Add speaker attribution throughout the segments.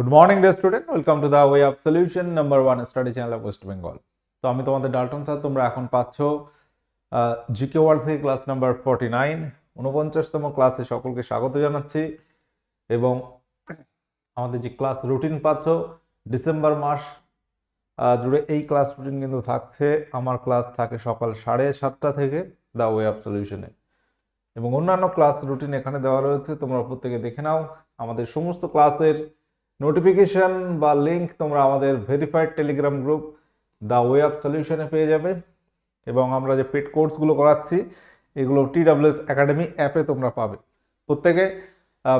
Speaker 1: Good morning dear student welcome to the way of solution number one study channel of West Bengal তো আমি তোমাদের Dalton sir তোমরা এখন পাচ্ছ GK world থেকে ক্লাস নাম্বার ফর্টি নাইন উনপঞ্চাশতম ক্লাসে সকলকে স্বাগত জানাচ্ছি। এবং আমাদের যে ক্লাস রুটিন পাচ্ছ ডিসেম্বর মাস জুড়ে এই ক্লাস রুটিন কিন্তু থাকছে। আমার ক্লাস থাকে সকাল সাড়ে সাতটা থেকে দ্য ওয়ে অফ সলিউশনে এবং অন্যান্য ক্লাস রুটিন এখানে দেওয়া রয়েছে, তোমরা প্রত্যেকে দেখে নাও। আমাদের সমস্ত ক্লাসের নোটিফিকেশন বা লিঙ্ক তোমরা আমাদের verified Telegram group the way of সলিউশনে পেয়ে যাবে। এবং আমরা যে পেড কোর্সগুলো করাচ্ছি, এগুলো টি ডাব্লিউএস একাডেমি অ্যাপে তোমরা পাবে। প্রত্যেকে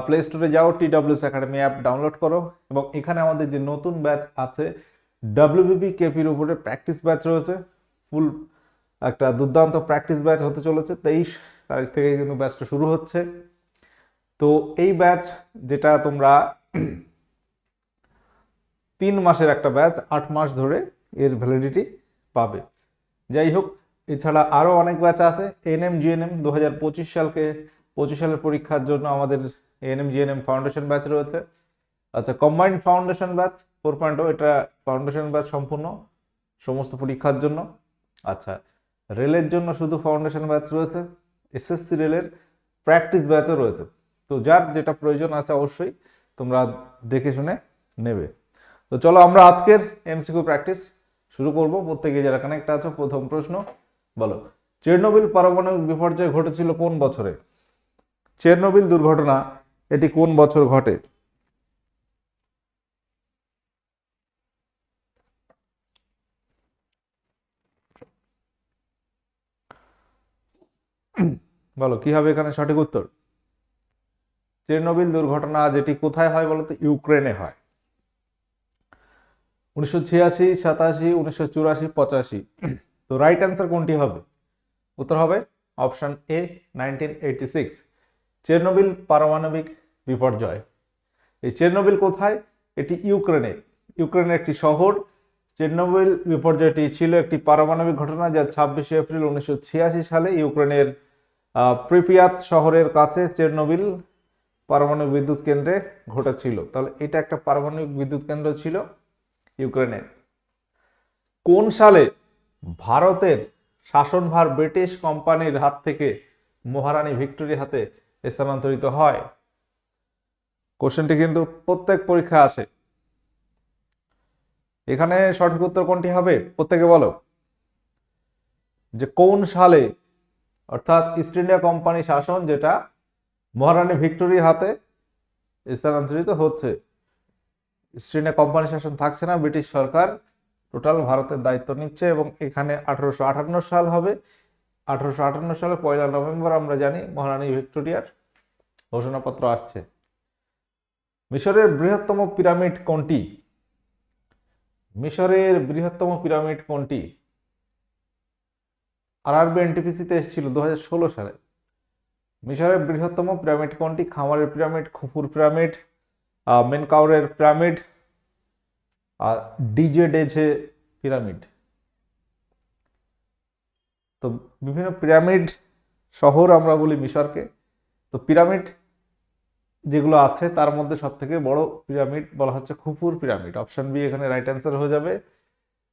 Speaker 1: প্লে স্টোরে যাও T WS academy app download করো। এবং এখানে আমাদের যে নতুন ব্যাচ আছে ডাব্লিউবিপি কেপির উপরে প্র্যাকটিস ব্যাচ রয়েছে। ফুল একটা দুর্দান্ত প্র্যাকটিস ব্যাচ হতে চলেছে। তেইশ তারিখ থেকে কিন্তু ব্যাচটা শুরু হচ্ছে। তো এই ব্যাচ যেটা তোমরা তিন মাসের একটা ব্যাচ আট মাস ধরে এর ভ্যালিডিটি পাবে। যাই হোক এছাড়া আরও অনেক ব্যাচ আছে। এনএম জিএনএম দু হাজার পঁচিশ সালকে, পঁচিশ সালের পরীক্ষার জন্য আমাদের এনএম জিএনএম ফাউন্ডেশন ব্যাচ রয়েছে। আচ্ছা combined foundation batch four point এটা ফাউন্ডেশন ব্যাচ সম্পূর্ণ সমস্ত পরীক্ষার জন্য। আচ্ছা রেলের জন্য শুধু ফাউন্ডেশন ব্যাচ রয়েছে এসএসসি রেলের প্র্যাকটিস ব্যাচও রয়েছে। তো যার যেটা প্রয়োজন আছে অবশ্যই তোমরা দেখে শুনে নেবে। তো চলো আমরা আজকের এমসিকিউ প্র্যাকটিস শুরু করব। প্রত্যেকে যারা কানেক্ট আছো, প্রথম প্রশ্ন, বলো, চেরনোবিল পারমাণবিক বিপর্যয় ঘটেছিল কোন বছরে? চেরনোবিল দুর্ঘটনা, এটি কোন বছর ঘটে? বলো, কি হবে এখানে সঠিক উত্তর? চেরনোবিল দুর্ঘটনা, যেটি কোথায় হয় বলতো? ইউক্রেনে হয়। উনিশশো ছিয়াশি, সাতাশি, উনিশশো চুরাশি, পঁচাশি। তো রাইট অ্যান্সার কোনটি হবে? উত্তর হবে option A nineteen eighty six Chernobyl পারমাণবিক বিপর্যয়। এই চেরনোবিল কোথায়? এটি ইউক্রেনে ইউক্রেনের একটি শহর। চেরনোবিল বিপর্যয়টি ছিল একটি পারমাণবিক ঘটনা যা ছাব্বিশে এপ্রিল উনিশশো ছিয়াশি সালে ইউক্রেনের প্রিপিয়াত শহরের কাছে চেরনোবিল পারমাণবিক বিদ্যুৎ কেন্দ্রে ঘটেছিল। তাহলে এটা একটা পারমাণবিক বিদ্যুৎ কেন্দ্র ছিল। ইউক্রেনের। কোন সালে ভারতের শাসনভার ব্রিটিশ কোম্পানির হাত থেকে মহারানী ভিক্টোরির হাতে স্থানান্তরিত হয়? কোশ্চেনটি কিন্তু প্রত্যেক পরীক্ষা আসে। এখানে সঠিক উত্তর কোনটি হবে? প্রত্যেকে বলো। যে কোন সালে, অর্থাৎ ইস্ট ইন্ডিয়া কোম্পানি শাসন যেটা মহারানী ভিক্টোরির হাতে স্থানান্তরিত হচ্ছে? ইন্ডিয়া কোম্পানি শাসন থাকছে না, ব্রিটিশ সরকার টোটাল ভারতের দায়িত্ব নিচ্ছে এবং এখানে আঠারোশো আটান্ন সাল হবে। আঠারোশো আটান্ন সালে পয়লা নভেম্বর আমরা জানি মহারানী ভিক্টোরিয়ার ঘোষণাপত্র আসছে। মিশরের বৃহত্তম পিরামিড কোনটি? মিশরের বৃহত্তম পিরামিড কোনটি? আর আরবি এনটিপিসিতে এসেছিল দু হাজার ষোলো সালে। মিশরের বৃহত্তম পিরামিড কোনটি? খামারের পিরামিড খুপুর পিরামিড আহ, মেনকাউরের পিরামিড আর ডিজে ডেঝে পিরামিড তো বিভিন্ন পিরামিড শহর আমরা বলি মিশরকে। তো পিরামিড যেগুলো আছে তার মধ্যে সব থেকে বড় পিরামিড বলা হচ্ছে খুপুর পিরামিড অপশন বি এখানে রাইট অ্যান্সার হয়ে যাবে।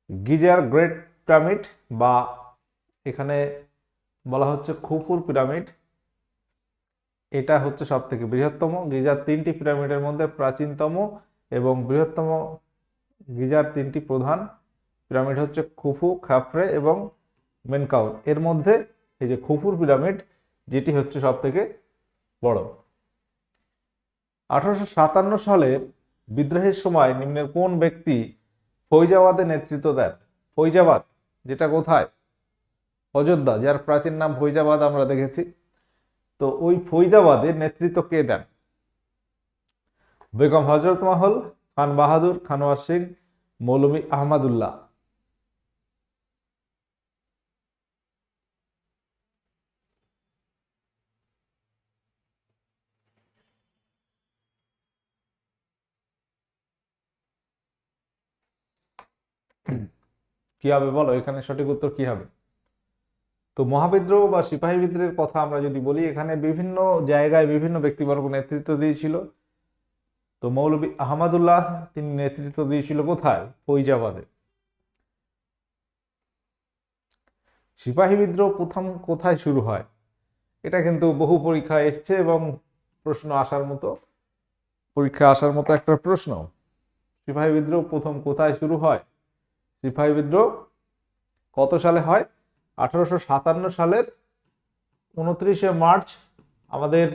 Speaker 1: গিজার গ্রেট পিরামিড বা এখানে বলা হচ্ছে খুপুর পিরামিড এটা হচ্ছে সব থেকে বৃহত্তম। গিজার তিনটি পিরামিডের মধ্যে প্রাচীনতম এবং বৃহত্তম গিজার তিনটি প্রধান পিরামিড হচ্ছে খুফু, খাফরে এবং মেনকাউর। এর মধ্যে এই যে খুফুর পিরামিড, যেটি হচ্ছে সব থেকে বড়। আঠারোশো সাতান্ন সালের বিদ্রোহের সময় নিম্নের কোন ব্যক্তি ফৈজাবাদে নেতৃত্ব দেন? ফৈজাবাদ, যেটা কোথায়? অযোধ্যা, যার প্রাচীন নাম ফৈজাবাদ আমরা দেখেছি। তো ওই ফৈজাবাদের নেতৃত্ব কে দেন? বেগম হজরত মহল, খান বাহাদুর খানোয়ার সিং মৌলভী আহমদুল্লাহ। কি হবে বলো? এখানে সঠিক উত্তর কি হবে? তো মহাবিদ্রোহ বা সিপাহী বিদ্রোহের কথা আমরা যদি বলি, এখানে বিভিন্ন জায়গায় বিভিন্ন ব্যক্তিবর্গ নেতৃত্ব দিয়েছিল। তো মৌলভী আহমদুল্লাহ, তিনি নেতৃত্ব দিয়েছিল কোথায়? ফৈজাবাদে। সিপাহী বিদ্রোহ প্রথম কোথায় শুরু হয়? এটা কিন্তু বহু পরীক্ষায় এসছে এবং প্রশ্ন আসার মতো, পরীক্ষা আসার মতো একটা প্রশ্ন। সিপাহী বিদ্রোহ প্রথম কোথায় শুরু হয়? সিপাহী বিদ্রোহ কত সালে হয়? আঠারোশো সাতান্ন সালের উনত্রিশে মার্চ আমাদের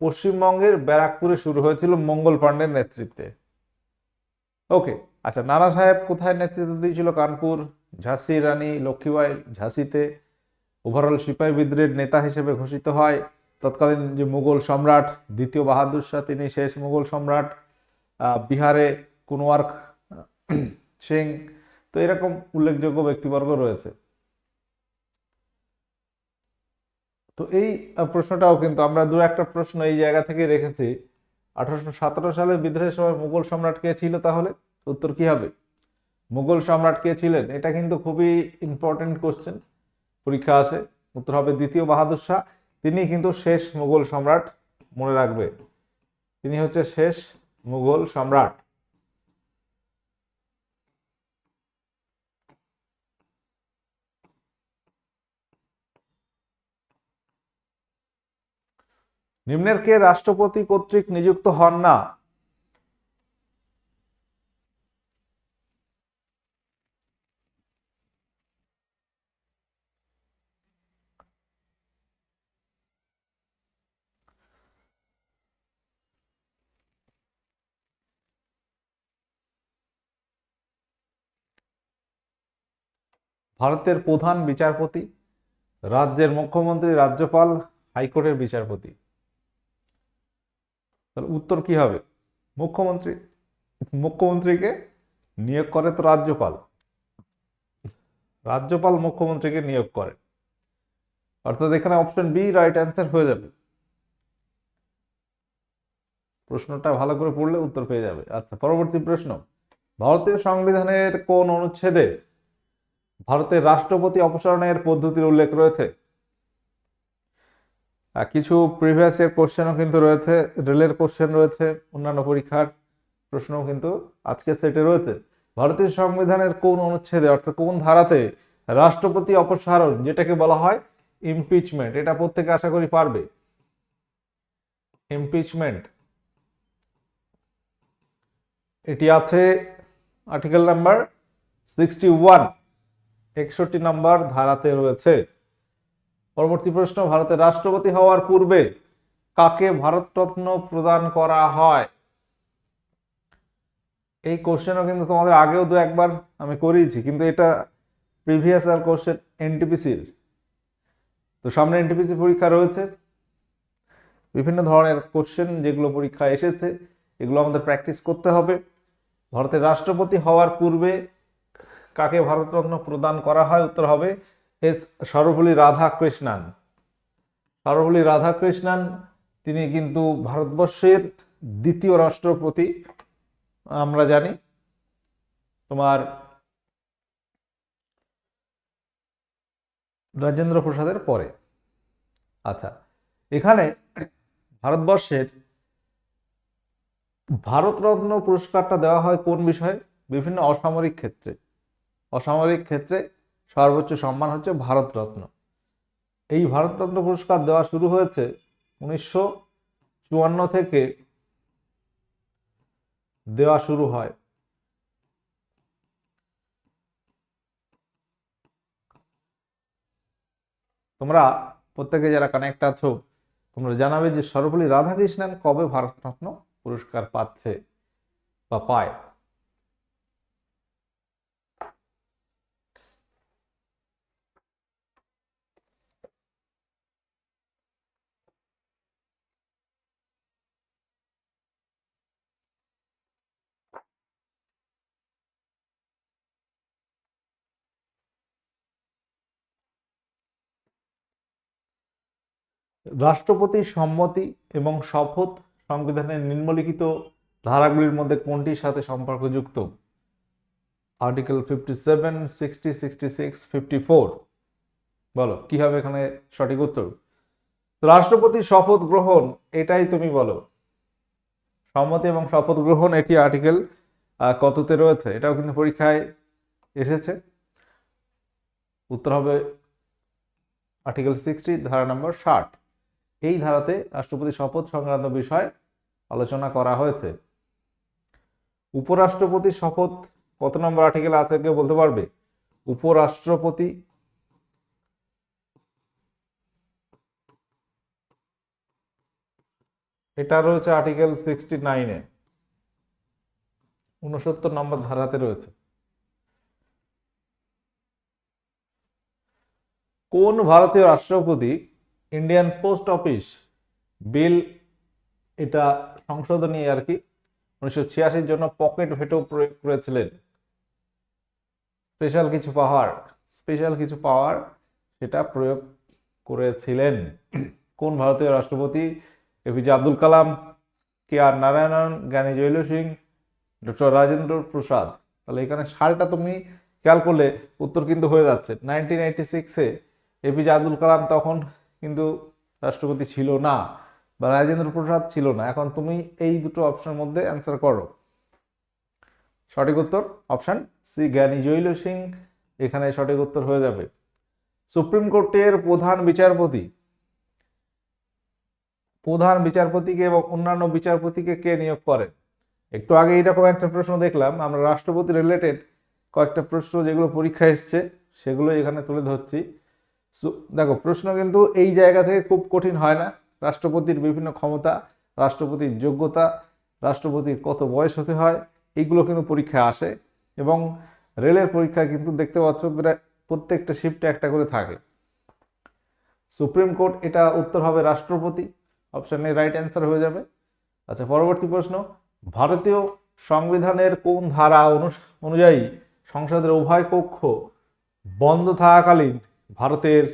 Speaker 1: পশ্চিমবঙ্গের ব্যারাকপুরে শুরু হয়েছিল মঙ্গল পাণ্ডের নেতৃত্বে। ওকে আচ্ছা নানা সাহেব কোথায় নেতৃত্ব দিয়েছিল? কানপুর, ঝাঁসি রানী লক্ষ্মীবাই ঝাঁসিতে। ওভারঅল সিপাহী বিদ্রোহের নেতা হিসেবে ঘোষিত হয়। তৎকালীন যে মুঘল সম্রাট, দ্বিতীয় বাহাদুর শাহ, তিনি শেষ মুঘল সম্রাট। বিহারে কুনওয়ার সিং, তো এরকম উল্লেখযোগ্য ব্যক্তিবর্গ রয়েছে। তো এই প্রশ্নটাও কিন্তু আমরা দু একটা প্রশ্ন এই জায়গা থেকে রেখেছি। আঠারোশো সতেরো সালে বিদ্রোহের সময় মুঘল সম্রাট কে ছিল তাহলে? উত্তর কি হবে? মুঘল সম্রাট কে ছিলেন? এটা কিন্তু খুবই ইম্পর্টেন্ট কোশ্চেন পরীক্ষা আসে উত্তর হবে দ্বিতীয় বাহাদুর শাহ। তিনি কিন্তু শেষ মুঘল সম্রাট মনে রাখবে। তিনি হচ্ছে শেষ মুঘল সম্রাট। নিম্নের কে রাষ্ট্রপতি কর্তৃক নিযুক্ত হন না? ভারতের প্রধান বিচারপতি, রাজ্যের মুখ্যমন্ত্রী, রাজ্যপাল, হাইকোর্টের বিচারপতি। তাহলে উত্তর কি হবে? মুখ্যমন্ত্রী, মুখ্যমন্ত্রীকে নিয়োগ করে তো রাজ্যপাল। রাজ্যপাল মুখ্যমন্ত্রীকে নিয়োগ করে। অর্থাৎ এখানে অপশন বি রাইট অ্যান্সার হয়ে যাবে। প্রশ্নটা ভালো করে পড়লে উত্তর পেয়ে যাবে। আচ্ছা পরবর্তী প্রশ্ন। ভারতীয় সংবিধানের কোন অনুচ্ছেদে ভারতের রাষ্ট্রপতি অপসারণের পদ্ধতির উল্লেখ রয়েছে? কিছু প্রিভিয়াস এর কোশ্চেনও কিন্তু রয়েছে রেলের কোশ্চেন রয়েছে, অন্যান্য পরীক্ষার প্রশ্নও কিন্তু আজকে সেটে রয়েছে। ভারতীয় সংবিধানের কোন অনুচ্ছেদে, অর্থাৎ কোন ধারাতে রাষ্ট্রপতি অপসারণ, যেটাকে বলা হয় ইমপিচমেন্ট এটা প্রত্যেকে আশা করি পারবে? ইমপিচমেন্ট এটি আছে আর্টিকেল নাম্বার সিক্সটি ওয়ান একষট্টি নাম্বার ধারাতে রয়েছে। পরবর্তী প্রশ্ন, ভারতের রাষ্ট্রপতি হওয়ার পূর্বে কাকে ভারতরত্ন প্রদান করা হয়? এই কোশ্চেনও কিন্তু তোমাদের আগেও দু একবার আমি করিয়েছি, কিন্তু এটা প্রিভিয়াস আর কোশ্চেন এনটিপিসির তো সামনে এনটিপিসি পরীক্ষা রয়েছে। বিভিন্ন ধরনের কোশ্চেন যেগুলো পরীক্ষা এসেছে, এগুলো আমাদের প্র্যাকটিস করতে হবে। ভারতের রাষ্ট্রপতি হওয়ার পূর্বে কাকে ভারতরত্ন প্রদান করা হয়? উত্তর হবে এস সর্বপল্লী রাধাকৃষ্ণান। সর্বপল্লী রাধাকৃষ্ণান, তিনি কিন্তু ভারতবর্ষের দ্বিতীয় রাষ্ট্রপতি, আমরা জানি। তোমার রাজেন্দ্র প্রসাদের পরে। আচ্ছা এখানে ভারতবর্ষের ভারতরত্ন পুরস্কারটা দেওয়া হয় কোন বিষয়ে? বিভিন্ন অসামরিক ক্ষেত্রে। অসামরিক ক্ষেত্রে সর্বোচ্চ সম্মান হচ্ছে ভারতরত্ন। এই ভারতরত্ন পুরস্কার দেওয়া শুরু হয়েছে উনিশশো চুয়ান্ন থেকে দেওয়া শুরু হয়। তোমরা প্রত্যেকে যারা কানেক্ট আছো, তোমরা জানাবে যে সর্বপল্লী রাধাকৃষ্ণন কবে ভারতরত্ন পুরস্কার পাচ্ছে বা পায়। রাষ্ট্রপতির সম্মতি এবং শপথ সংবিধানের নিম্নলিখিত ধারাগুলির মধ্যে কোনটির সাথে সম্পর্কযুক্ত? Article fifty seven sixty sixty six fifty four বলো, কি হবে এখানে সঠিক উত্তর? রাষ্ট্রপতির শপথ গ্রহণ, এটাই তুমি বলো। সম্মতি এবং শপথ গ্রহণ এটি আর্টিকেল কততে রয়েছে? এটাও কিন্তু পরীক্ষায় এসেছে। উত্তর হবে আর্টিকেল সিক্সটি ধারা নম্বর ষাট। এই ধারাতে রাষ্ট্রপতি শপথ সংক্রান্ত বিষয় আলোচনা করা হয়েছে। উপরাষ্ট্রপতির শপথ কত নম্বর আর্টিকেল আছে কেউ বলতে পারবে? উপরাষ্ট্রপতি এটা রয়েছে আর্টিকেল সিক্সটি নাইনে উনসত্তর নম্বর ধারাতে রয়েছে। কোন ভারতীয় রাষ্ট্রপতি ইন্ডিয়ান পোস্ট অফিস বিল এটা সংশোধনী আর কি উনিশশো ছিয়াশির জন্য পকেট ভেটো প্রয়োগ করেছিলেন। স্পেশাল কিছু পাওয়ার স্পেশাল কিছু পাওয়ার সেটা প্রয়োগ করেছিলেন। কোন ভারতীয় রাষ্ট্রপতি? APJ Abdul Kalam K R Narayanan Giani Zail Singh doctor Rajendra Prasad তাহলে এখানে সালটা তুমি খেয়াল করলে উত্তর কিন্তু হয়ে যাচ্ছে। নাইনটিন এইটি সিক্সে এপিজে আব্দুল কালাম তখন কিন্তু রাষ্ট্রপতি ছিল না বা রাজেন্দ্র প্রসাদ ছিল না। এখন তুমি এই দুটো অপশনের মধ্যে অ্যান্সার করো। সঠিক উত্তর অপশন সি জ্ঞানী জৈল সিং। এখানে সঠিক উত্তর হয়ে যাবে। সুপ্রিম কোর্টের প্রধান বিচারপতি। প্রধান বিচারপতিকে এবং অন্যান্য বিচারপতিকে কে নিয়োগ করেন? একটু আগে এইরকম একটা প্রশ্ন দেখলাম, আমরা রাষ্ট্রপতি রিলেটেড কয়েকটা প্রশ্ন যেগুলো পরীক্ষা এসছে, সেগুলো এখানে তুলে ধরছি। দেখো, প্রশ্ন কিন্তু এই জায়গা থেকে খুব কঠিন হয় না। রাষ্ট্রপতির বিভিন্ন ক্ষমতা, রাষ্ট্রপতির যোগ্যতা, রাষ্ট্রপতির কত বয়স হতে হয়, এইগুলো কিন্তু পরীক্ষায় আসে এবং রেলের পরীক্ষায় কিন্তু দেখতে পাচ্ছ প্রায় প্রত্যেকটা শিফটে একটা করে থাকে। সুপ্রিম কোর্ট, এটা উত্তর হবে রাষ্ট্রপতি। অপশানে রাইট অ্যান্সার হয়ে যাবে। আচ্ছা পরবর্তী প্রশ্ন, ভারতীয় সংবিধানের কোন ধারা অনুযায়ী সংসদের উভয় কক্ষ বন্ধ থাকাকালীন ভারতের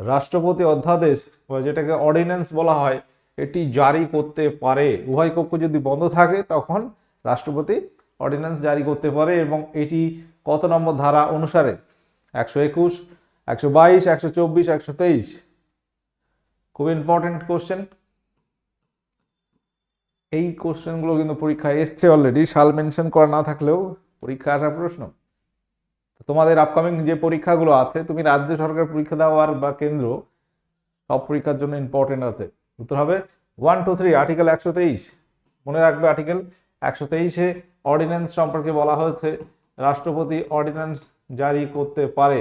Speaker 1: রাষ্ট্রপতি অধ্যাদেশ বা যেটাকে অর্ডিন্যান্স বলা হয়, এটি জারি করতে পারে। উভয় কক্ষ যদি বন্ধ থাকে, তখন রাষ্ট্রপতি অর্ডিন্যান্স জারি করতে পারে এবং এটি কত নম্বর ধারা অনুসারে? একশো একুশ, একশো বাইশ, একশো চব্বিশ, একশো তেইশ। খুব ইম্পর্টেন্ট কোশ্চেন এই কোশ্চেনগুলো কিন্তু পরীক্ষায় এসছে অলরেডি সাল মেনশন করা না থাকলেও পরীক্ষা আসার প্রশ্ন। তোমাদের আপকামিং যে পরীক্ষাগুলো আছে, তুমি রাজ্য সরকার পরীক্ষা দেওয়ার বা কেন্দ্র, সব পরীক্ষার জন্য ইম্পর্টেন্ট আছে। উত্তর হবে ওয়ান টু থ্রি আর্টিকেল একশো তেইশ। মনে রাখবে আর্টিকেল একশো তেইশে অর্ডিন্যান্স সম্পর্কে বলা হয়েছে, রাষ্ট্রপতি অর্ডিন্যান্স জারি করতে পারে।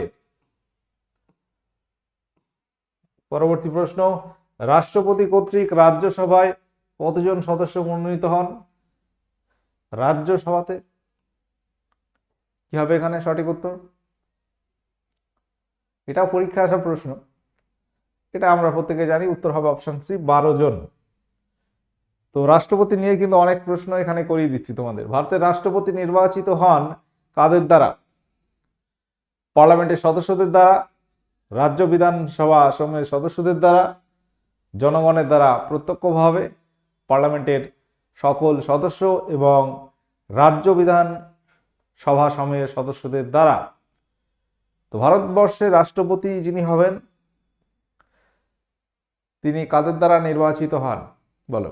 Speaker 1: পরবর্তী প্রশ্ন, রাষ্ট্রপতি কর্তৃক রাজ্যসভায় কতজন সদস্য মনোনীত হন? রাজ্যসভাতে কি হবে এখানে সঠিক উত্তর? এটা পরীক্ষা আসা প্রশ্ন। এটা আমরা প্রত্যেকে জানি, উত্তর হবে অপশন সি বারো জন। তো রাষ্ট্রপতি নিয়ে কিন্তু অনেক প্রশ্ন এখানে করিয়ে দিচ্ছি তোমাদের। ভারতের রাষ্ট্রপতি নির্বাচিত হন কাদের দ্বারা? পার্লামেন্টের সদস্যদের দ্বারা, রাজ্য বিধানসভা সমূহের সদস্যদের দ্বারা, জনগণের দ্বারা প্রত্যক্ষভাবে, পার্লামেন্টের সকল সদস্য এবং রাজ্য বিধান সভা সমূহের সদস্যদের দ্বারা। তো ভারতবর্ষের রাষ্ট্রপতি যিনি হবেন, তিনি কাদের দ্বারা নির্বাচিত হন? বলো।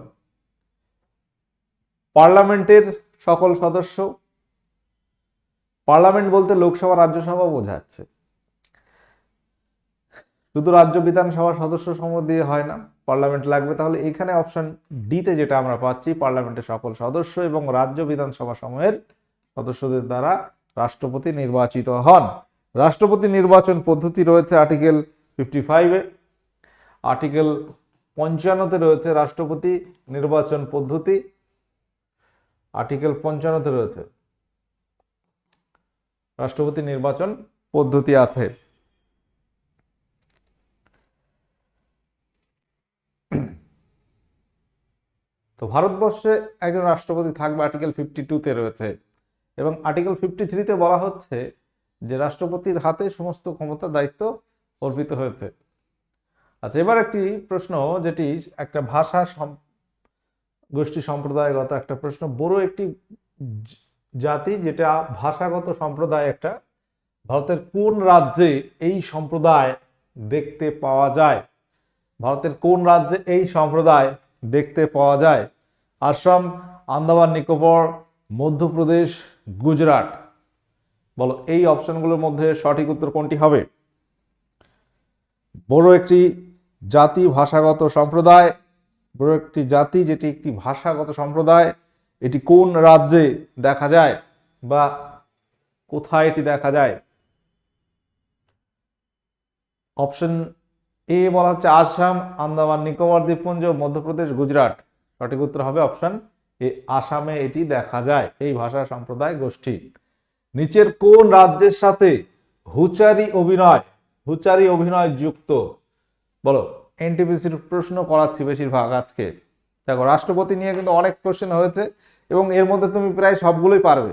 Speaker 1: পার্লামেন্টের সকল সদস্য। পার্লামেন্ট বলতে লোকসভা, রাজ্যসভা বোঝাচ্ছে। শুধু রাজ্য বিধানসভার সদস্য সমূহ দিয়ে হয় না, পার্লামেন্ট লাগবে। তাহলে এখানে অপশন ডিতে যেটা আমরা পাচ্ছি, পার্লামেন্টের সকল সদস্য এবং রাজ্য বিধানসভা সমূহের সদস্যদের দ্বারা রাষ্ট্রপতি নির্বাচিত হন। রাষ্ট্রপতি নির্বাচন পদ্ধতি রয়েছে আর্টিকেল ফিফটি ফাইভে আর্টিকেল পঞ্চান্নতে রয়েছে রাষ্ট্রপতি নির্বাচন পদ্ধতি। আর্টিকেল পঞ্চান্নতে রয়েছে রাষ্ট্রপতি নির্বাচন পদ্ধতি আছে। তো ভারতবর্ষে একজন রাষ্ট্রপতি থাকবে আর্টিকেল ফিফটি টুতে রয়েছে। এবং আর্টিকেল ফিফটি থ্রিতে বলা হচ্ছে যে রাষ্ট্রপতির হাতে সমস্ত ক্ষমতা, দায়িত্ব অর্পিত হয়েছে। আচ্ছা এবার একটি প্রশ্ন, যেটি একটা ভাষা গোষ্ঠী সম্প্রদায়গত একটা প্রশ্ন। বড় একটি জাতি যেটা ভাষাগত সম্প্রদায় একটা, ভারতের কোন রাজ্যে এই সম্প্রদায় দেখতে পাওয়া যায়? ভারতের কোন রাজ্যে এই সম্প্রদায় দেখতে পাওয়া যায়? আসাম, আন্দামান, নিকোবর মধ্যপ্রদেশ, গুজরাট। বলো, এই অপশনগুলোর মধ্যে সঠিক উত্তর কোনটি হবে? বড় একটি জাতি, ভাষাগত সম্প্রদায়। বড় একটি জাতি, যেটি একটি ভাষাগত সম্প্রদায়। এটি কোন রাজ্যে দেখা যায় বা কোথায় এটি দেখা যায়? অপশন এ বলা হচ্ছে আসাম, আন্দামান, নিকোবর, দ্বীপপুঞ্জ, মধ্যপ্রদেশ, গুজরাট। সঠিক উত্তর হবে অপশন আসামে এটি দেখা যায়। এই ভাষা সম্প্রদায় গোষ্ঠী। নিচের কোন রাজ্যের সাথে হুচারি অভিনয় হুচারি অভিনয় যুক্ত? বলো, এনটিপিসির প্রশ্ন করাচ্ছি বেশিরভাগ আজকে। দেখো, রাষ্ট্রপতি নিয়ে কিন্তু অনেক কোশ্চেন হয়েছে এবং এর মধ্যে তুমি প্রায় সবগুলোই পারবে।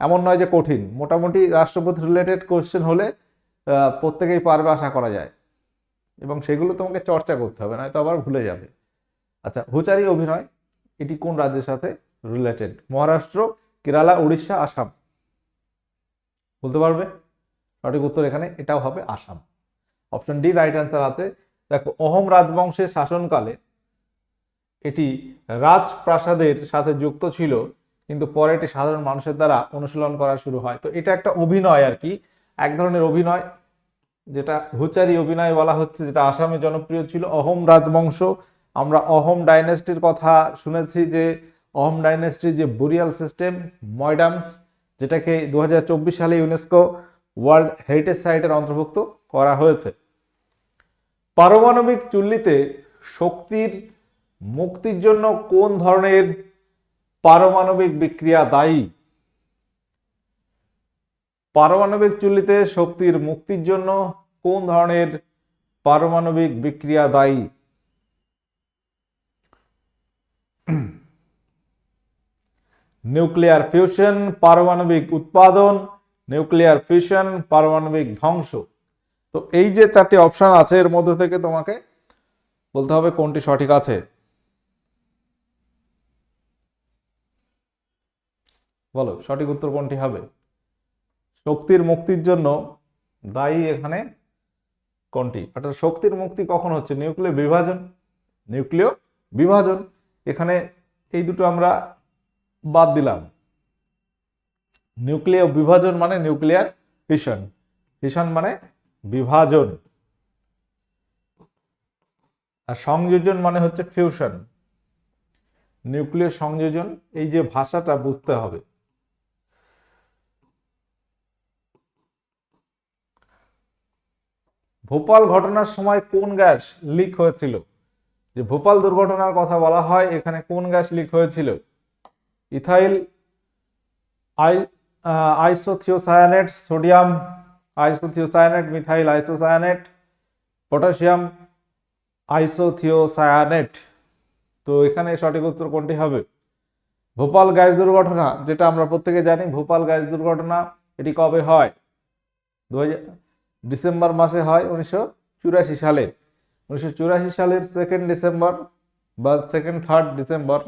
Speaker 1: এমন নয় যে কঠিন, মোটামুটি রাষ্ট্রপতি রিলেটেড কোশ্চেন হলে প্রত্যেকেই পারবে আশা করা যায়। এবং সেগুলো তোমাকে চর্চা করতে হবে, নয়তো আবার ভুলে যাবে। আচ্ছা হুচারি অভিনয় এটি কোন রাজ্যের সাথে রিলেটেড মহারাষ্ট্র, কেরালা, উড়িষ্যা, আসাম। বলতে পারবে? সঠিক উত্তর এখানে, এটাও হবে Assam. Option D right answer আছে। দেখো, অহোম রাজবংশের শাসনকালে এটি রাজপ্রাসাদের সাথে যুক্ত ছিল, কিন্তু পরে এটি সাধারণ মানুষের দ্বারা অনুশীলন করা শুরু হয়। তো এটা একটা অভিনয় আর কি, এক ধরনের অভিনয়, যেটা হুচারি অভিনয় বলা হচ্ছে, যেটা আসামে জনপ্রিয় ছিল। অহোম রাজবংশ আমরা অহোম ডাইনেস্টির কথা শুনেছি যে অহোম ডাইনেস্টির যে বুরিয়াল সিস্টেম, ময়ডামস, যেটাকে দু হাজার চব্বিশ সালে ইউনেস্কো ওয়ার্ল্ড হেরিটেজ সাইটের অন্তর্ভুক্ত করা হয়েছে। পারমাণবিক চুল্লিতে শক্তির মুক্তির জন্য কোন ধরনের পারমাণবিক বিক্রিয়া দায়ী? পারমাণবিক চুল্লিতে শক্তির মুক্তির জন্য কোন ধরনের পারমাণবিক বিক্রিয়া দায়ী? নিউক্লিয়ার ফিউশন পারমাণবিক উৎপাদন নিউক্লিয়ার ফিউশন পারমাণবিক ধ্বংস। তো এই যে চারটি অপশন আছে, এর মধ্যে থেকে তোমাকে বলতে হবে কোনটি সঠিক আছে। বলো, সঠিক উত্তর কোনটি হবে? শক্তির মুক্তির জন্য দায়ী এখানে কোনটি? অর্থাৎ শক্তির মুক্তি কখন হচ্ছে? নিউক্লিয় বিভাজন নিউক্লিয় বিভাজন। এখানে এই দুটো আমরা বাদ দিলাম। নিউক্লিয় বিভাজন মানে নিউক্লিয়ার ফিশন ফিশন মানে বিভাজন। আর সংযোজন মানে হচ্ছে ফিউশন নিউক্লিয় সংযোজন, এই যে ভাষাটা বুঝতে হবে। ভোপাল ঘটনার সময় কোন গ্যাস লিক হয়েছিল? যে ভোপাল দুর্ঘটনার কথা বলা হয়, এখানে কোন গ্যাস লিক হয়েছিল? Ethyl I isothiocyanate, sodium isothiocyanate, methyl isocyanate, potassium isothiocyanate. তো এখানে সঠিক উত্তর কোনটি হবে? ভোপাল গ্যাস দুর্ঘটনা, যেটা আমরা প্রত্যেকে জানি, ভোপাল গ্যাস দুর্ঘটনা, এটি কবে হয়? দু ডিসেম্বর মাসে হয় উনিশশো চুরাশি সালে। উনিশশো চুরাশি সালের সেকেন্ড ডিসেম্বর বা সেকেন্ড থার্ড ডিসেম্বর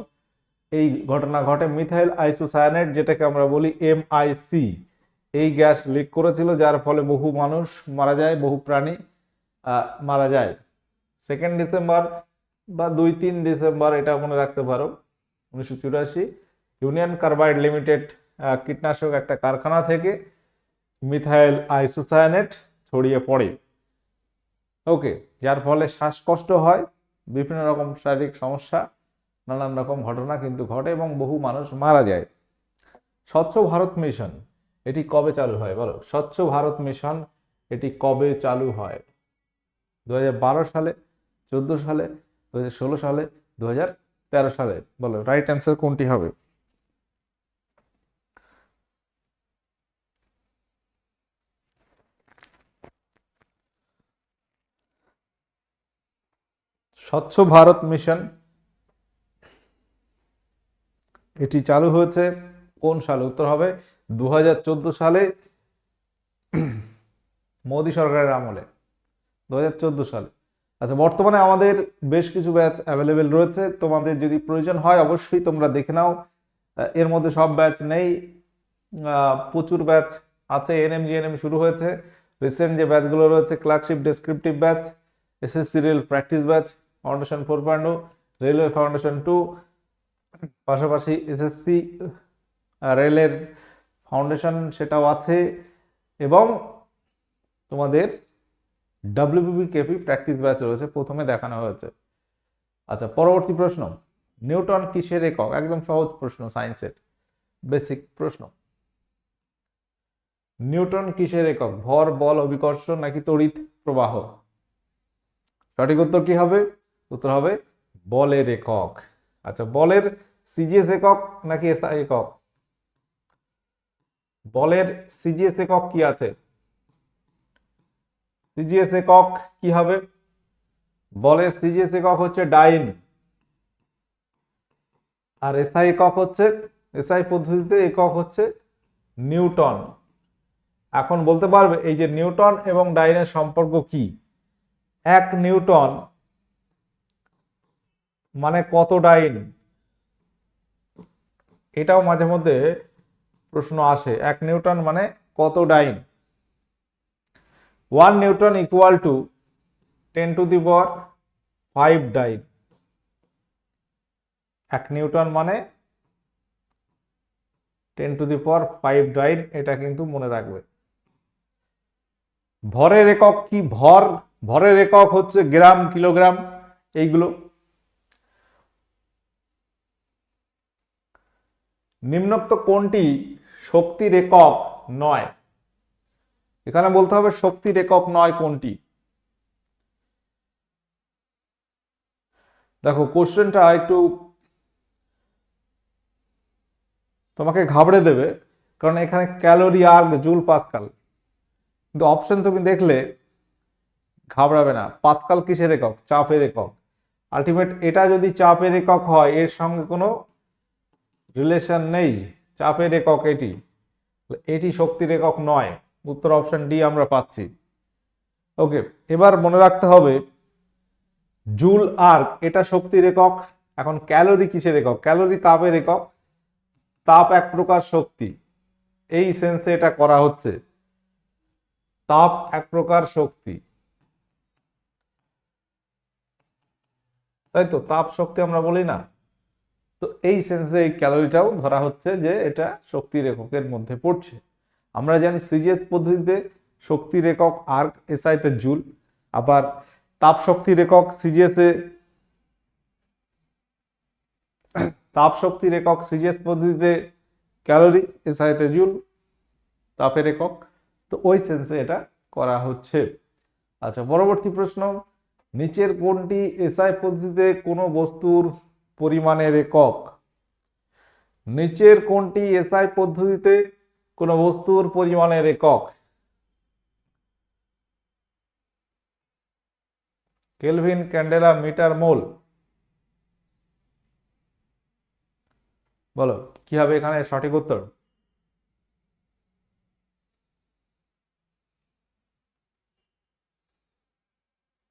Speaker 1: এই ঘটনা ঘটে মিথাইল আইসোসায়ানেট যেটাকে আমরা বলি এমআইসি এই গ্যাস লিক করেছিল, যার ফলে বহু মানুষ মারা যায়, বহু প্রাণী মারা যায়। সেকেন্ড ডিসেম্বর বা দুই তিন ডিসেম্বর এটা মনে রাখতে পারো, উনিশশো চুরাশি। ইউনিয়ন কার্বাইড লিমিটেড কীটনাশক একটা কারখানা থেকে মিথাইল আইসোসায়ানেট ছড়িয়ে পড়ে। ওকে যার ফলে শ্বাসকষ্ট হয়, বিভিন্ন রকম শারীরিক সমস্যা, নানান রকম ঘটনা কিন্তু ঘটে এবং বহু মানুষ মারা যায়। স্বচ্ছ ভারত মিশন, এটি কবে চালু হয় বলো? স্বচ্ছ ভারত মিশন, এটি কবে চালু হয়? দু হাজার বারো সালে, চোদ্দ সালে দু হাজার ষোলো সালে দু হাজার তেরো সালে, বলো? রাইট অ্যান্সার কোনটি হবে? স্বচ্ছ ভারত মিশন, এটি চালু হয়েছে কোন সালে? উত্তর হবে দু হাজার চোদ্দ সালে মোদী সরকারের আমলে। দু সালে। আচ্ছা বর্তমানে আমাদের বেশ কিছু ব্যাচ অ্যাভেলেবেল রয়েছে। তোমাদের যদি প্রয়োজন হয় অবশ্যই তোমরা দেখে নাও। এর মধ্যে সব ব্যাচ নেই। প্রচুর ব্যাচ আছে। এনএম জিএনএম শুরু হয়েছে। রিসেন্ট যে ব্যাচগুলো রয়েছে clerkship descriptive batch SSC rail practice batch foundation four point railway foundation two পাশাপাশি এসএসসি রেলের ফাউন্ডেশন সেটাও আছে। এবং তোমাদের ডাব্লিউবিপি কেপি প্র্যাকটিস ব্যাচ রয়েছে, প্রথমে দেখানো হয়েছে। আচ্ছা পরবর্তী প্রশ্ন। নিউটন কিসের একক? একদম সহজ প্রশ্ন সায়েন্সের বেসিক প্রশ্ন। নিউটন কিসের একক? ভর, বল অভিকর্ষণ নাকি তড়িৎ প্রবাহ? সঠিক উত্তর কি হবে? উত্তর হবে বলের একক। আচ্ছা বলের সিজিএস একক নাকি এসআই একক? বলের সিজিএস একক কি আছে? সিজিএস একক কি হবে? বলের সিজিএস একক হচ্ছে ডাইন। আর এসআই একক হচ্ছে এসআই পদ্ধতিতে একক হচ্ছে নিউটন। এখন বলতে পারবে এই যে নিউটন এবং ডাইনের সম্পর্ক কি? এক নিউটন মানে কত ডাইন এটাও মাঝে মধ্যে প্রশ্ন আসে। এক নিউটন মানে কত dyne one newton equal to ten to the power five dyne এক নিউটন মানে ten to the power five dyne এটা কিন্তু মনে রাখবে। ভরের একক কি? ভর। ভরের একক হচ্ছে গ্রাম, কিলোগ্রাম, এইগুলো। নিম্নোক্ত কোনটি শক্তির একক নয়? এখানে বলতে হবে শক্তির একক নয় কোনটি। দেখো, কোশ্চেনটা একটু তোমাকে ঘাবড়ে দেবে, কারণ এখানে ক্যালোরি আর জুল পাস্কাল। কিন্তু অপশন তুমি দেখলে ঘাবড়াবে না। পাস্কাল কিসের একক? চাপের একক। আলটিমেট এটা যদি চাপের একক হয়, এর সঙ্গে কোনো রিলেশন নেই চাপের একক এটি এটি শক্তির একক নয়, উত্তর অপশন ডি আমরা পাচ্ছি। ওকে, এবার মনে রাখতে হবে, জুল আর্ক, এটা শক্তির একক এখন ক্যালোরি কিসের একক ক্যালোরি তাপের একক তাপ এক প্রকার শক্তি। এই সেন্সে এটা করা হচ্ছে, তাপ এক প্রকার শক্তি। তাই তো, তাপ শক্তি আমরা বলি না? তো এই সেন্সে এই ক্যালোরিটাও ধরা হচ্ছে যে এটা শক্তির এককের মধ্যে পড়ছে। আমরা জানি সিজিএস পদ্ধতিতে শক্তির একক আর্ক এসআইতে জুল, আবার তাপ শক্তির একক সিজিএসে তাপ শক্তির একক সিজিএস পদ্ধতিতে ক্যালোরি এসআইতে জুল তাপের একক তো ওই সেন্সে এটা করা হচ্ছে। আচ্ছা পরবর্তী প্রশ্ন, নিচের কোনটি এসআই পদ্ধতিতে কোনো বস্তুর পরিমাণের একক। নিচের কোনটি এসআই পদ্ধতিতে কোনো বস্তুর পরিমাণের একক। Kelvin candela metre mole. বলো, কি হবে এখানে সঠিক উত্তর?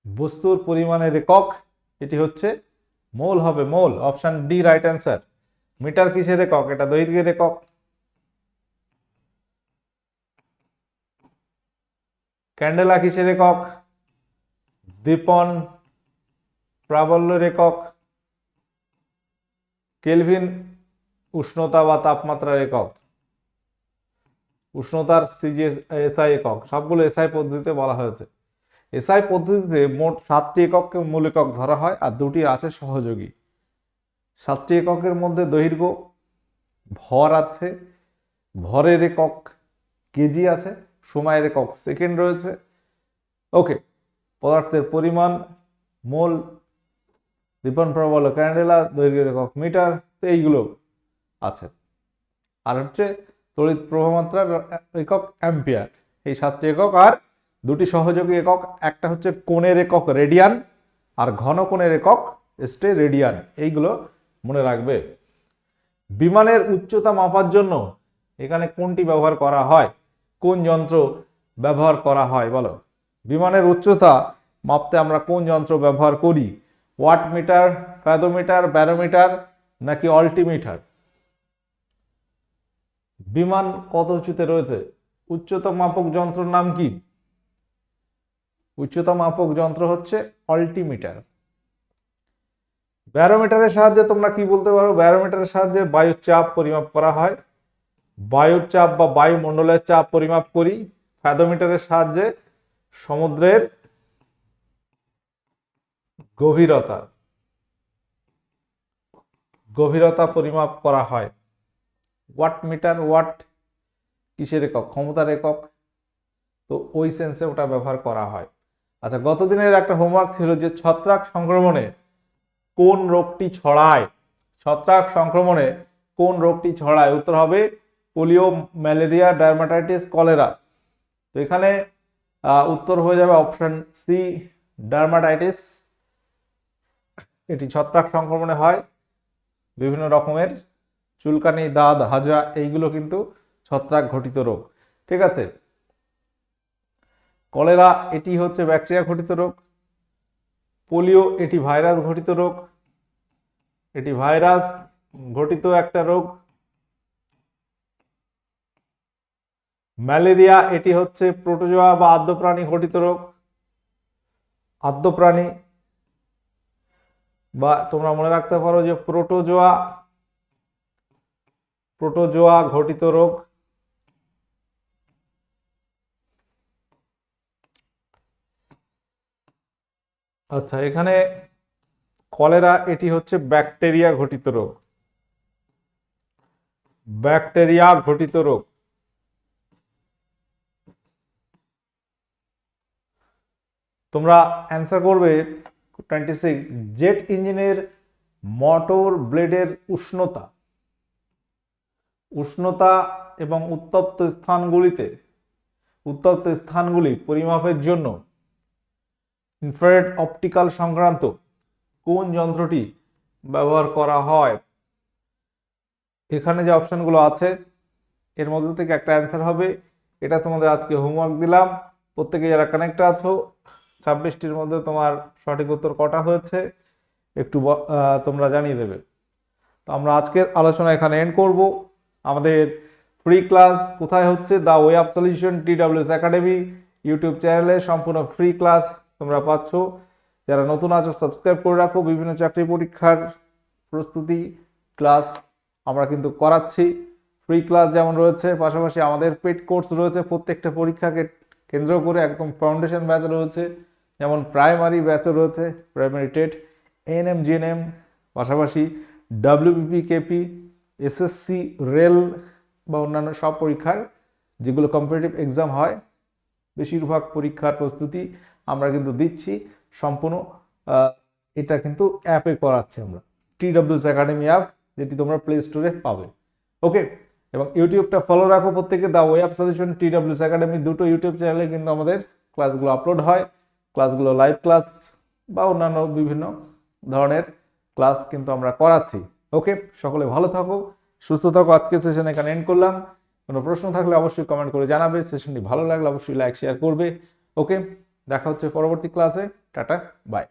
Speaker 1: বস্তুর পরিমাণের একক, এটি হচ্ছে মোল হবে, mole. Option D right answer metre কিসের একক? এটা দৈর্ঘ্যের একক। ক্যান্ডেলা কিসের একক? দীপন প্রাবল্যের একক। কেলভিন উষ্ণতা বা তাপমাত্রার একক। উষ্ণতার সিজিএস এসআই একক। সবগুলো এসআই পদ্ধতিতে বলা হয়েছে। এসআই পদ্ধতিতে মোট সাতটি একককে মূল একক ধরা হয় আর দুটি আছে সহযোগী। সাতটি এককের মধ্যে দৈর্ঘ্য, ভর আছে, ভরের একক কেজি আছে, সময়ের একক সেকেন্ড রয়েছে। ওকে, পদার্থের পরিমাণ, মোল দীপন প্রবল, ক্যান্ডেলা, দৈর্ঘ্যের একক মিটার, তো এইগুলো আছে। আর হচ্ছে তড়িৎ প্রবাহমাত্রার একক অ্যাম্পিয়ার। এই সাতটি একক আর দুটি সহযোগী একক, একটা হচ্ছে কোণের একক রেডিয়ান আর ঘন কোণের একক স্টে রেডিয়ান। এইগুলো মনে রাখবে। বিমানের উচ্চতা মাপার জন্য এখানে কোনটি ব্যবহার করা হয়? কোন যন্ত্র ব্যবহার করা হয়? বলো। বিমানের উচ্চতা মাপতে আমরা কোন যন্ত্র ব্যবহার করি? ওয়াট মিটার, ফ্যাদোমিটার, ব্যারোমিটার নাকি অল্টিমিটার? বিমান কত উঁচুতে রয়েছে? উচ্চতা মাপক যন্ত্রের নাম কি? উচ্চতা মাপক যন্ত্র হচ্ছে অল্টিমিটার। ব্যারোমিটারের সাহায্যে তোমরা কি বলতে পারো? ব্যারোমিটারের সাহায্যে বায়ুর চাপ পরিমাপ করা হয়। বায়ুর চাপ বা বায়ুমণ্ডলের চাপ পরিমাপ করি। ফ্যাদোমিটারের সাহায্যে সমুদ্রের গভীরতা গভীরতা পরিমাপ করা হয়। ওয়াট মিটার, ওয়াট কিসের একক? ক্ষমতার একক। তো ওই সেন্সে ওটা ব্যবহার করা হয়। আচ্ছা গতদিনের একটা হোমওয়ার্ক ছিল যে ছত্রাক সংক্রমণে কোন রোগটি ছড়ায়? ছত্রাক সংক্রমণে কোন রোগটি ছড়ায়? উত্তর হবে পোলিও, ম্যালেরিয়া ডায়ামাটাইটিস কলেরা। তো এখানে উত্তর হয়ে যাবে অপশন সি ডার্মাটাইটিস। এটি ছত্রাক সংক্রমণে হয়। বিভিন্ন রকমের চুলকানি, দাঁত হাজা এইগুলো কিন্তু ছত্রাক ঘটিত রোগ। ঠিক আছে? কলেরা, এটি হচ্ছে ব্যাকটেরিয়া ঘটিত রোগ। পোলিও, এটি ভাইরাস ঘটিত রোগ। এটি ভাইরাস ঘটিত একটা রোগ। ম্যালেরিয়া, এটি হচ্ছে প্রোটোজোয়া বা আদ্যপ্রাণী ঘটিত রোগ। আদ্যপ্রাণী বা তোমরা মনে রাখতে পারো যে প্রোটোজোয়া প্রোটোজোয়া ঘটিত রোগ। আচ্ছা এখানে কলেরা এটি হচ্ছে ব্যাকটেরিয়া ঘটিত রোগ। ব্যাকটেরিয়া ঘটিত রোগ। তোমরা অ্যান্সার করবে টোয়েন্টি সিক্স জেট ইঞ্জিনের মোটর ব্লেডের উষ্ণতা। উষ্ণতা এবং উত্তপ্ত স্থানগুলিতে, উত্তপ্ত স্থানগুলি পরিমাপের জন্য ইনফ্রারেড অপটিক্যাল সংক্রান্ত কোন যন্ত্রটি ব্যবহার করা হয়? এখানে যে অপশনগুলো আছে, এর মধ্যে থেকে একটা অ্যান্সার হবে। এটা তোমাদের আজকে হোমওয়ার্ক দিলাম। প্রত্যেকে যারা কানেক্ট আছো, ছাব্বিশটির মধ্যে তোমার সঠিক উত্তর কটা হয়েছে, একটু তোমরা জানিয়ে দেবে। তো আমরা আজকের আলোচনা এখানে এন্ড করব। আমাদের ফ্রি ক্লাস কোথায় হচ্ছে? The way of solution T WS academy YouTube চ্যানেলে সম্পূর্ণ ফ্রি ক্লাস তোমরা পাচ্ছ। যারা নতুন আছো সাবস্ক্রাইব করে রাখো। বিভিন্ন চাকরি পরীক্ষার প্রস্তুতি ক্লাস আমরা কিন্তু করাচ্ছি। ফ্রি ক্লাস যেমন রয়েছে, পাশাপাশি আমাদের পেড কোর্স রয়েছে। প্রত্যেকটা পরীক্ষাকে কেন্দ্র করে একদম ফাউন্ডেশন ব্যাচ রয়েছে। যেমন প্রাইমারি ব্যাচও রয়েছে primary TET N ANM GNM পাশাপাশি ডাব্লিউবিপি কেপি এসএসসি রেল বা অন্যান্য সব পরীক্ষার যেগুলো কম্পিটিটিভ এক্সাম হয় বেশিরভাগ পরীক্ষার প্রস্তুতি আমরা কিন্তু দিচ্ছি, সম্পূর্ণ এটা কিন্তু অ্যাপে করাচ্ছি আমরা। টি ডাব্লিউএস একাডেমি অ্যাপ যেটি তোমরা প্লে স্টোরে পাবে। ওকে এবং ইউটিউবটা ফলো রাখো প্রত্যেকে। The way of solution T WS academy দুটো ইউটিউব চ্যানেলে কিন্তু আমাদের ক্লাসগুলো আপলোড হয়। ক্লাসগুলো লাইভ ক্লাস বা অন্যান্য বিভিন্ন ধরনের ক্লাস কিন্তু আমরা করাচ্ছি। ওকে সকলে ভালো থাকো, সুস্থ থাকো। আজকে সেশন এখানে এন্ড করলাম। কোনো প্রশ্ন থাকলে অবশ্যই কমেন্ট করে জানাবে। সেশনটি ভালো লাগলে অবশ্যই লাইক শেয়ার করবে। ওকে দেখা হচ্ছে পরবর্তী ক্লাসে টাটা বাই